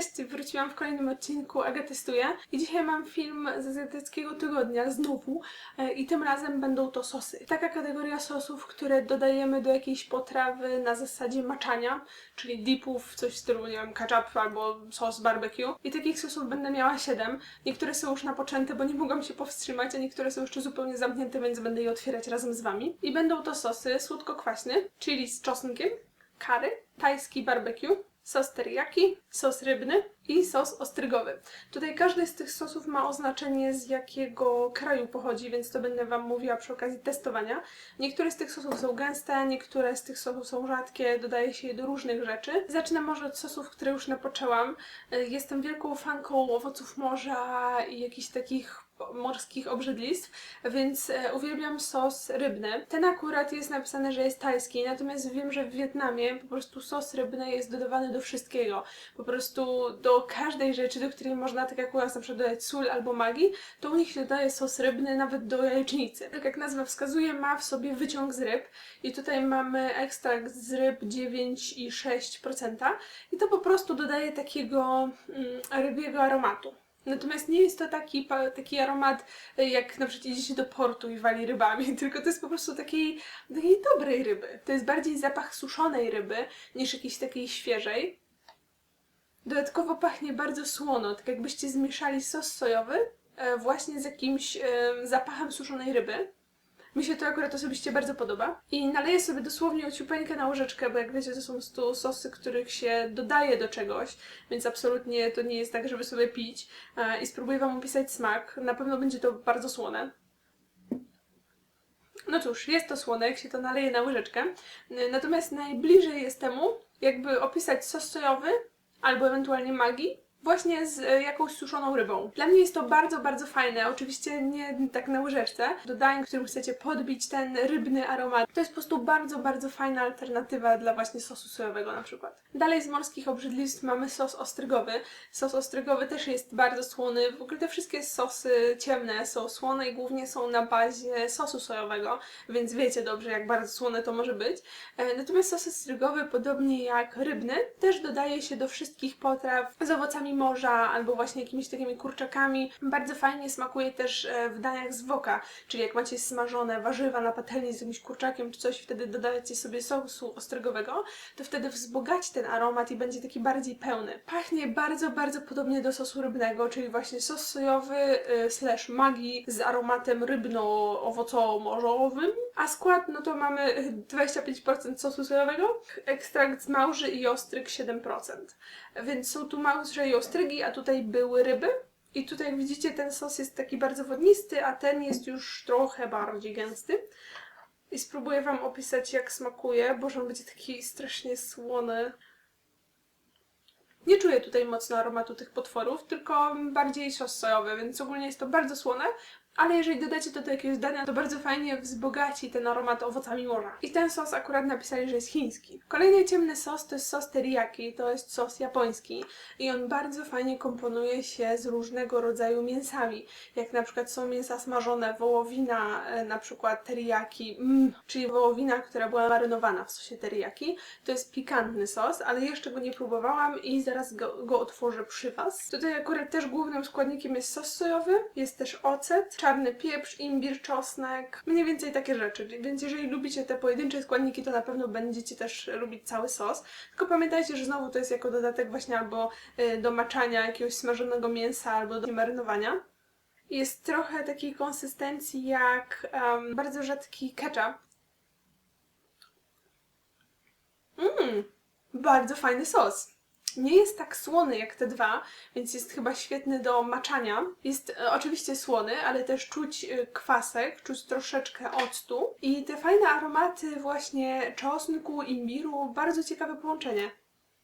Cześć, wróciłam w kolejnym odcinku Aga Testuje i dzisiaj mam film z azjatyckiego tygodnia, znowu, e, i tym razem będą to sosy. Taka kategoria sosów, które dodajemy do jakiejś potrawy na zasadzie maczania, czyli dipów, coś w stylu, nie wiem, ketchup albo sos barbecue. I takich sosów będę miała 7. Niektóre są już napoczęte, bo nie mogłam się powstrzymać, a niektóre są jeszcze zupełnie zamknięte, więc będę je otwierać razem z Wami. I będą to sosy słodko-kwaśny, czyli z czosnkiem, kary, tajski barbecue, sos teriyaki, sos rybny i sos ostrygowy. Tutaj każdy z tych sosów ma oznaczenie z jakiego kraju pochodzi, więc to będę Wam mówiła przy okazji testowania. Niektóre z tych sosów są gęste, niektóre z tych sosów są rzadkie, dodaje się je do różnych rzeczy. Zacznę może od sosów, które już napoczęłam. Y, Jestem wielką fanką owoców morza i jakichś takich morskich obrzydlistw, więc e, uwielbiam sos rybny. Ten akurat jest napisane, że jest tajski, natomiast wiem, że w Wietnamie po prostu sos rybny jest dodawany do wszystkiego. Po prostu do każdej rzeczy, do której można, tak jak u nas na przykład dodać sól albo magii, to u nich się dodaje sos rybny nawet do jajecznicy. Tak jak nazwa wskazuje, ma w sobie wyciąg z ryb i tutaj mamy ekstrakt z ryb 9,6% i to po prostu dodaje takiego mm, rybiego aromatu. Natomiast nie jest to taki, taki aromat, y, jak na przykład idzie się do portu i wali rybami, tylko to jest po prostu takiej, takiej dobrej ryby. To jest bardziej zapach suszonej ryby niż jakiejś takiej świeżej. Dodatkowo pachnie bardzo słono, tak jakbyście zmieszali sos sojowy e, właśnie z jakimś e, zapachem suszonej ryby. Mi się to akurat osobiście bardzo podoba. I naleję sobie dosłownie ociupeńkę na łyżeczkę, bo jak wiecie, to są prostu sosy, których się dodaje do czegoś, więc absolutnie to nie jest tak, żeby sobie pić. E, I spróbuję Wam opisać smak. Na pewno będzie to bardzo słone. No cóż, jest to słone, jak się to naleje na łyżeczkę. E, Natomiast najbliżej jest temu, jakby opisać sos sojowy albo ewentualnie magii, właśnie z e, jakąś suszoną rybą. Dla mnie jest to bardzo, bardzo fajne. Oczywiście nie tak na łyżeczce. Do dań, którym chcecie podbić ten rybny aromat. To jest po prostu bardzo, bardzo fajna alternatywa dla właśnie sosu sojowego na przykład. Dalej z morskich obrzydlistw mamy sos ostrygowy. Sos ostrygowy też jest bardzo słony. W ogóle te wszystkie sosy ciemne są słone i głównie są na bazie sosu sojowego, więc wiecie dobrze, jak bardzo słone to może być. E, Natomiast sos ostrygowy, podobnie jak rybny, też dodaje się do wszystkich potraw z owocami morza albo właśnie jakimiś takimi kurczakami. Bardzo fajnie smakuje też e, w daniach z woka, czyli jak macie smażone warzywa na patelni z jakimś kurczakiem czy coś, wtedy dodacie sobie sosu ostrygowego, to wtedy wzbogaci ten aromat i będzie taki bardziej pełny. Pachnie bardzo, bardzo podobnie do sosu rybnego, czyli właśnie sos sojowy y, slash magii z aromatem rybno-owocowo-morzowym, a skład no to mamy y, 25% sosu sojowego, ekstrakt z małży i ostryg 7%. Więc są tu małże i ostrygi, a tutaj były ryby. I tutaj jak widzicie ten sos jest taki bardzo wodnisty, a ten jest już trochę bardziej gęsty. I spróbuję Wam opisać jak smakuje, bo on będzie taki strasznie słony. Nie czuję tutaj mocno aromatu tych potworów, tylko bardziej sos sojowy, więc ogólnie jest to bardzo słone, ale jeżeli dodacie do jakiegoś dania, to bardzo fajnie wzbogaci ten aromat owocami morza. I ten sos akurat napisali, że jest chiński. Kolejny ciemny sos to jest sos teriyaki, to jest sos japoński i on bardzo fajnie komponuje się z różnego rodzaju mięsami, jak na przykład są mięsa smażone, wołowina, e, na przykład teriyaki, mm, czyli wołowina, która była marynowana w sosie teriyaki. To jest pikantny sos, ale jeszcze go nie próbowałam i zaraz go, go otworzę przy Was. Tutaj akurat też głównym składnikiem jest sos sojowy, jest też ocet, czarny pieprz, imbir, czosnek, mniej więcej takie rzeczy. Więc jeżeli lubicie te pojedyncze składniki, to na pewno będziecie też lubić cały sos. Tylko pamiętajcie, że znowu to jest jako dodatek właśnie albo y, do maczania jakiegoś smażonego mięsa, albo do marynowania. Jest trochę takiej konsystencji jak em, bardzo rzadki ketchup. Mmm, bardzo fajny sos. Nie jest tak słony jak te dwa, więc jest chyba świetny do maczania. Jest e, oczywiście słony, ale też czuć e, kwasek, czuć troszeczkę octu i te fajne aromaty właśnie czosnku, imbiru, bardzo ciekawe połączenie.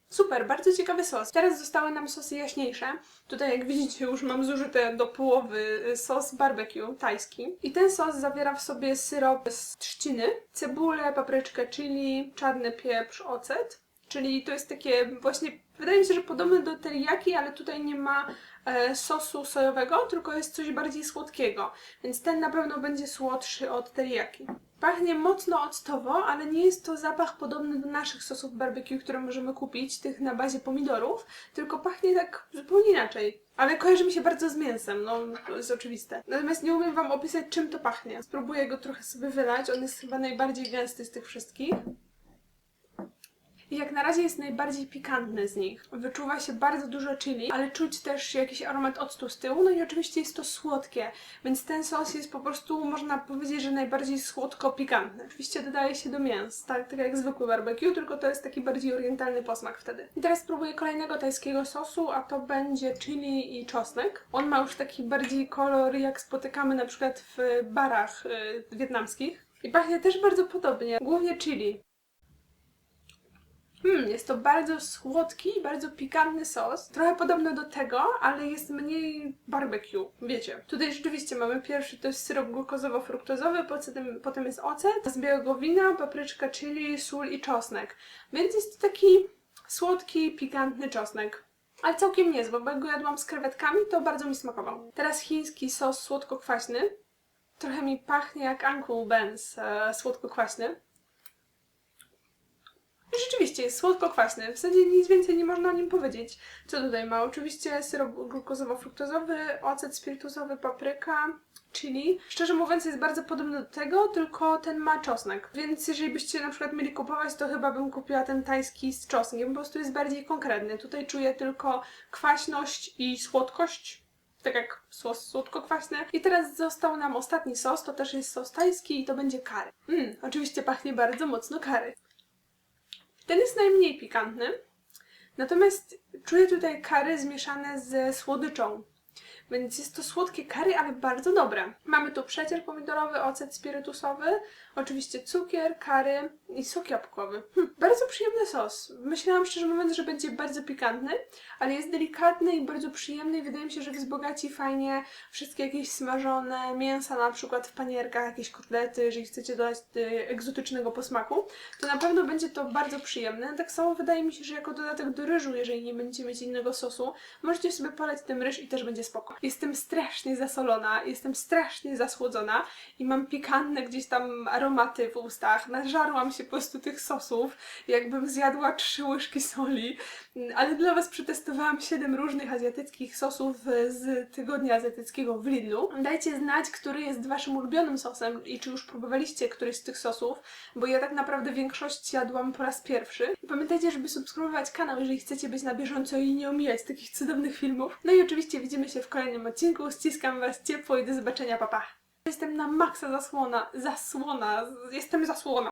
Super, bardzo ciekawy sos. Teraz zostały nam sosy jaśniejsze. Tutaj jak widzicie już mam zużyte do połowy y, sos barbecue tajski. I ten sos zawiera w sobie syrop z trzciny, cebulę, papryczkę chili, czarny pieprz, ocet Czyli to jest takie właśnie, wydaje mi się, że podobne do teriyaki, ale tutaj nie ma e, sosu sojowego, tylko jest coś bardziej słodkiego. Więc ten na pewno będzie słodszy od teriyaki. Pachnie mocno octowo, ale nie jest to zapach podobny do naszych sosów barbecue, które możemy kupić, tych na bazie pomidorów, tylko pachnie tak zupełnie inaczej. Ale kojarzy mi się bardzo z mięsem, no to jest oczywiste. Natomiast nie umiem Wam opisać, czym to pachnie. Spróbuję go trochę sobie wylać, on jest chyba najbardziej gęsty z tych wszystkich. I jak na razie jest najbardziej pikantny z nich. Wyczuwa się bardzo dużo chili, ale czuć też jakiś aromat octu z tyłu. No i oczywiście jest to słodkie, więc ten sos jest po prostu, można powiedzieć, że najbardziej słodko-pikantny. Oczywiście dodaje się do mięs, tak, tak jak zwykły barbecue, tylko to jest taki bardziej orientalny posmak wtedy. I teraz spróbuję kolejnego tajskiego sosu, a to będzie chili i czosnek. On ma już taki bardziej kolor, jak spotykamy na przykład w barach y, wietnamskich. I pachnie też bardzo podobnie, głównie chili. Hmm, jest to bardzo słodki, bardzo pikantny sos. Trochę podobny do tego, ale jest mniej barbecue, wiecie. Tutaj rzeczywiście mamy pierwszy, to jest syrop glukozowo-fruktozowy, potem, potem jest ocet, z białego wina, papryczka, chili, sól i czosnek. Więc jest to taki słodki, pikantny czosnek. Ale całkiem niezły, bo jak go jadłam z krewetkami, to bardzo mi smakował. Teraz chiński sos słodko-kwaśny. Trochę mi pachnie jak Uncle Ben's e, słodko-kwaśny. Jest słodko-kwaśny. W zasadzie nic więcej nie można o nim powiedzieć. Co tutaj ma? Oczywiście syrop glukozowo-fruktozowy, ocet spirytusowy, papryka, chili. Szczerze mówiąc jest bardzo podobny do tego, tylko ten ma czosnek. Więc jeżeli byście na przykład mieli kupować, to chyba bym kupiła ten tajski z czosnkiem. Po prostu jest bardziej konkretny. Tutaj czuję tylko kwaśność i słodkość. Tak jak sos słodko-kwaśny. I teraz został nam ostatni sos, to też jest sos tajski i to będzie curry. Mm, oczywiście pachnie bardzo mocno curry. Ten jest najmniej pikantny, natomiast czuję tutaj kary zmieszane ze słodyczą. Więc jest to słodkie kary, ale bardzo dobre. Mamy tu przecier pomidorowy, ocet spirytusowy, oczywiście cukier, kary i sok jabłkowy. Hm, bardzo przyjemny sos. Myślałam szczerze mówiąc, że będzie bardzo pikantny, ale jest delikatny i bardzo przyjemny i wydaje mi się, że wzbogaci fajnie wszystkie jakieś smażone mięsa, na przykład w panierkach, jakieś kotlety, jeżeli chcecie dodać y, egzotycznego posmaku, to na pewno będzie to bardzo przyjemne. Tak samo wydaje mi się, że jako dodatek do ryżu, jeżeli nie będziecie mieć innego sosu, możecie sobie poleć tym ryż i też będzie spoko. Jestem strasznie zasolona, jestem strasznie zasłodzona i mam pikantne gdzieś tam aromaty w ustach. Nażarłam się po prostu tych sosów, jakbym zjadła trzy łyżki soli. Ale dla Was przetestowałam 7 różnych azjatyckich sosów z tygodnia azjatyckiego w Lidlu. Dajcie znać, który jest Waszym ulubionym sosem i czy już próbowaliście któryś z tych sosów, bo ja tak naprawdę większość jadłam po raz pierwszy. Pamiętajcie, żeby subskrybować kanał, jeżeli chcecie być na bieżąco i nie omijać takich cudownych filmów. No i oczywiście widzimy się w kolejnym odcinku. Ściskam Was ciepło i do zobaczenia, papa. Jestem na maksa zasłona, zasłona, jestem zasłona.